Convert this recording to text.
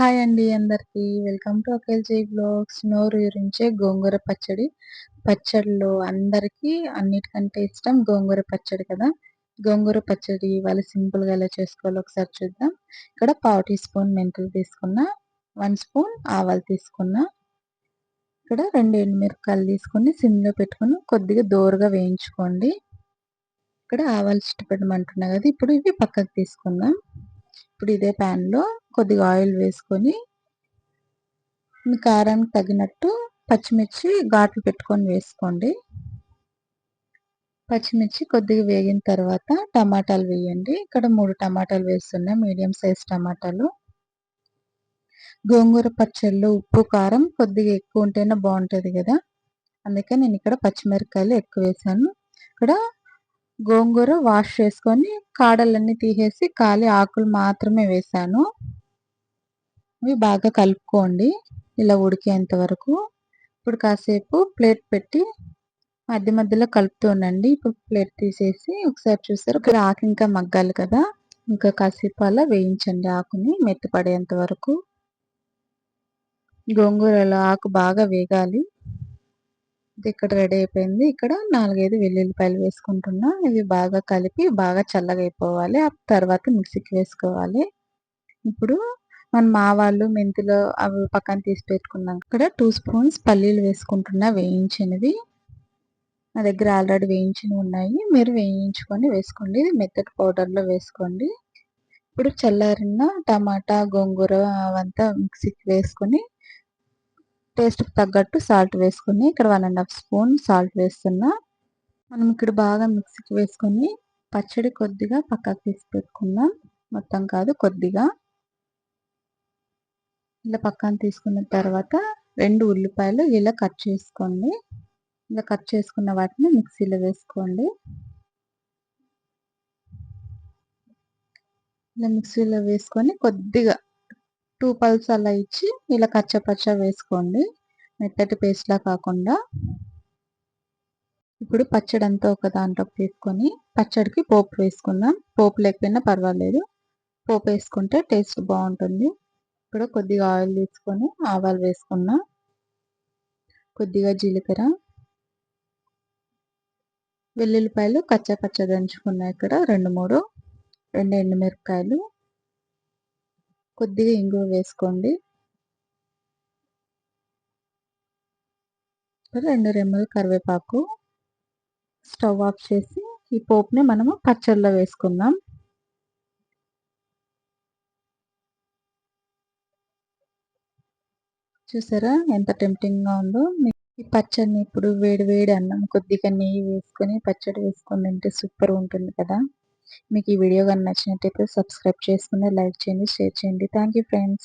Hi అండి అందరికి. Welcome to Jai blogs. నోరు గురించే గోంగూర పచ్చడి. పచ్చడిలో అందరికీ అన్నిటికంటే ఇష్టం గోంగూర పచ్చడి కదా. గోంగూర పచ్చడి వాళ్ళు సింపుల్గా ఎలా చేసుకోవాలో ఒకసారి చూద్దాం. ఇక్కడ పావు టీ స్పూన్ మెంతులు తీసుకున్న వన్ స్పూన్ ఆవాలు తీసుకున్న. ఇక్కడ రెండు ఎండుమిరపకాయలు తీసుకొని సిమ్లో పెట్టుకుని కొద్దిగా దోరగా వేయించుకోండి. ఇక్కడ ఆవాలు చిట్టుపెట్టమంటున్నా కదా ఇప్పుడు ఇవి పక్కకు తీసుకుందాం. ఇప్పుడు ఇదే ప్యాన్లో కొద్దిగా ఆయిల్ వేసుకొని మీ కారానికి తగినట్టు పచ్చిమిర్చి ఘాట్లు పెట్టుకొని వేసుకోండి. పచ్చిమిర్చి కొద్దిగా వేగిన తర్వాత టమాటాలు వేయండి. ఇక్కడ మూడు టమాటాలు వేస్తున్నాయి మీడియం సైజ్ టమాటాలు. గోంగూర పచ్చళ్ళు ఉప్పు కారం కొద్దిగా ఎక్కువ ఉంటేనే బాగుంటుంది కదా. అందుకే నేను ఇక్కడ పచ్చిమిరపకాయలు ఎక్కువ వేసాను. ఇక్కడ గోంగూర వాష్ చేసుకొని కాడలన్నీ తీసేసి ఖాళీ ఆకులు మాత్రమే వేసాను. ఇవి బాగా కలుపుకోండి ఇలా ఉడికేంత వరకు. ఇప్పుడు కాసేపు ప్లేట్ పెట్టి మధ్య మధ్యలో కలుపుతూ ఉండండి. ఇప్పుడు ప్లేట్ తీసేసి ఒకసారి చూస్తారు ఇక్కడ ఆకు ఇంకా మగ్గాలి కదా. ఇంకా కాసేపు అలా వేయించండి ఆకుని మెత్తపడేంత వరకు. గోంగూరలో ఆకు బాగా వేగాలి. ఇక్కడ రెడీ అయిపోయింది. ఇక్కడ నాలుగైదు వెల్లుల్లిపాయలు వేసుకుంటున్నా. ఇవి బాగా కలిపి బాగా చల్లగా అయిపోవాలి ఆ తర్వాత మిక్సీకి వేసుకోవాలి. ఇప్పుడు మనం ఆవాలు మెంతులు అవి పక్కన తీసి పెట్టుకున్నాం. ఇక్కడ టూ స్పూన్స్ పల్లీలు వేసుకుంటున్నా. వేయించినవి. నా దగ్గర ఆల్రెడీ వేయించినవి ఉన్నాయి. మీరు వేయించుకొని వేసుకోండి. మెత్తటి పౌడర్లో వేసుకోండి. ఇప్పుడు చల్లారిన టమాటా గోంగూర అవంతా మిక్సీకి వేసుకొని టేస్ట్కి తగ్గట్టు సాల్ట్ వేసుకుని ఇక్కడ one and half spoon salt వేస్తున్నా. మనం ఇక్కడ బాగా మిక్సీకి వేసుకొని పచ్చడి కొద్దిగా పక్కకు తీసి పెట్టుకుందాం మొత్తం కాదు కొద్దిగా. ఇలా పక్కన తీసుకున్న తర్వాత రెండు ఉల్లిపాయలు ఇలా కట్ చేసుకోండి. ఇలా కట్ చేసుకున్న వాటిని మిక్సీలో వేసుకోండి. ఇలా మిక్సీలో వేసుకొని కొద్దిగా టూ పల్స్ అలా ఇచ్చి ఇలా కచ్చపచ్చ వేసుకోండి. మెత్తటి పేస్ట్లా కాకుండా. ఇప్పుడు పచ్చడి అంతా ఒక దాంట్లో తీసుకొని పచ్చడికి పోపు వేసుకుందాం. పోపు లేకపోయినా పర్వాలేదు. పోపు వేసుకుంటే టేస్ట్ బాగుంటుంది. ఇప్పుడు కొద్దిగా ఆయిల్ తీసుకొని ఆవాలు వేసుకున్నా. కొద్దిగా జీలకర్ర. వెల్లుల్లిపాయలు కచ్చా పచ్చ దంచుకున్నాయి ఇక్కడ రెండు మూడు. రెండు ఎండుమిరపకాయలు. కొద్దిగా ఇంగువ వేసుకోండి. రెండు రెమ్మలు కరివేపాకు స్టవ్ ఆఫ్ చేసి ఈ పోపుని మనము పచ్చళ్ళలో వేసుకుందాం. చూసారా ఎంత టెంప్టింగ్గా ఉందో? ఈ పచ్చడిని ఇప్పుడు వేడి వేడి అన్నం కొద్దిగా నెయ్యి వేసుకొని పచ్చడి వేసుకొని తింటే సూపర్ ఉంటుంది కదా? మీకు ఈ వీడియో కానీ నచ్చినట్టయితే సబ్స్క్రైబ్ చేసుకుని లైక్ చేయండి షేర్ చేయండి. Thank friends